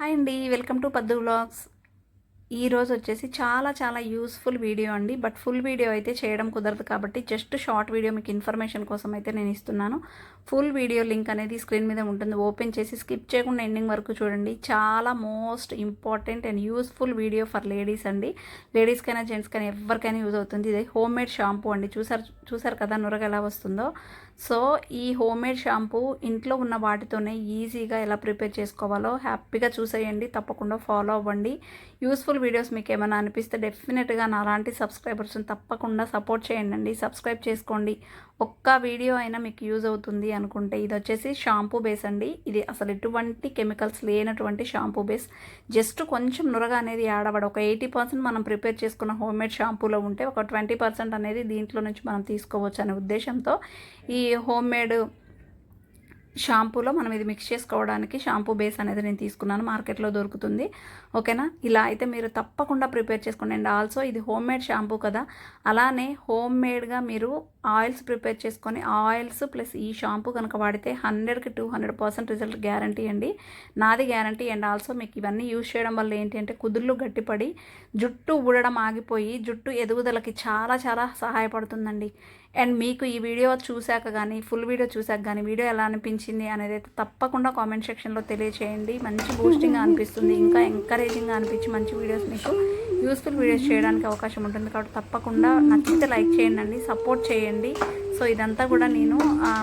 Hi అండి welcome to పద్దు vlogs. ఈరోజు వచ్చేసి చాలా చాలా యూస్ఫుల్ వీడియో అండి. బట్ ఫుల్ వీడియో అయితే చేయడం కుదరదు కాబట్టి జస్ట్ షార్ట్ వీడియో మీకు ఇన్ఫర్మేషన్ కోసం అయితే నేను ఇస్తున్నాను. ఫుల్ వీడియో లింక్ అనేది స్క్రీన్ మీద ఉంటుంది. ఓపెన్ చేసి స్కిప్ చేయకుండా ఎండింగ్ వరకు చూడండి. చాలా most important and useful video for ladies అండి. లేడీస్కైనా జెంట్స్కైనా ఎవరికైనా యూజ్ అవుతుంది. ఇది హోమ్ మేడ్ షాంపూ అండి. చూసారు చూసారు కదా నురగ ఎలా వస్తుందో? సో ఈ హోమ్ మేడ్ షాంపూ ఇంట్లో ఉన్న వాటితోనే ఈజీగా ఎలా ప్రిపేర్ చేసుకోవాలో హ్యాపీగా చూసేయండి. తప్పకుండా ఫాలో అవ్వండి. యూస్ఫుల్ వీడియోస్ మీకు ఏమైనా అనిపిస్తే డెఫినెట్గా నా అలాంటి సబ్స్క్రైబర్స్ని తప్పకుండా సపోర్ట్ చేయండి సబ్స్క్రైబ్ చేసుకోండి. ఒక్క వీడియో అయినా మీకు యూజ్ అవుతుంది అనుకుంటే ఇది వచ్చేసి షాంపూ బేస్ అండి. ఇది అసలు ఎటువంటి కెమికల్స్ లేనటువంటి షాంపూ బేస్. జస్ట్ కొంచెం నురగ అనేది యాడ్ అవ్వడం. ఒక ఎయిటీ పర్సెంట్ మనం ప్రిపేర్ చేసుకున్న హోమ్ మేడ్ షాంపూలో ఉంటే ఒక ట్వంటీ పర్సెంట్ అనేది దీంట్లో నుంచి మనం తీసుకోవచ్చు అనే ఉద్దేశంతో ఈ హోమ్ మేడ్ షాంపూలో మనం ఇది మిక్స్ చేసుకోవడానికి షాంపూ బేస్ అనేది నేను తీసుకున్నాను. మార్కెట్లో దొరుకుతుంది. ఓకేనా? ఇలా అయితే మీరు తప్పకుండా ప్రిపేర్ చేసుకోండి. అండ్ ఆల్సో ఇది హోమ్ మేడ్ షాంపూ కదా. అలానే హోమ్ మేడ్గా మీరు ఆయిల్స్ ప్రిపేర్ చేసుకొని ఆయిల్స్ ప్లస్ ఈ షాంపూ కనుక వాడితే హండ్రెడ్కి two hundred percent result guarantee అండి. నాది గ్యారంటీ అండ్ ఆల్సో మీకు ఇవన్నీ యూజ్ చేయడం వల్ల ఏంటి అంటే కుదుళ్ళు గట్టిపడి జుట్టు ఊడడం ఆగిపోయి జుట్టు ఎదుగుదలకి చాలా చాలా సహాయపడుతుందండి. అండ్ మీకు ఈ వీడియో చూశాక కానీ ఫుల్ వీడియో చూశాక కానీ వీడియో ఎలా అనిపించింది అనేది అయితే తప్పకుండా కామెంట్ సెక్షన్లో తెలియచేయండి. మంచి బూస్టింగ్గా అనిపిస్తుంది ఇంకా ఎంకరేజింగ్గా అనిపించి మంచి వీడియోస్ మీకు యూస్ఫుల్ వీడియోస్ చేయడానికి అవకాశం ఉంటుంది కాబట్టి తప్పకుండా నచ్చితే లైక్ చేయండి సపోర్ట్ చేయండి. సో ఇదంతా కూడా నేను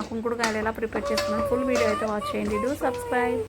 కుంకుడుకాయలు ఎలా ప్రిపేర్ చేస్తున్నాను ఫుల్ వీడియో అయితే వాచ్ చేయండి. Do subscribe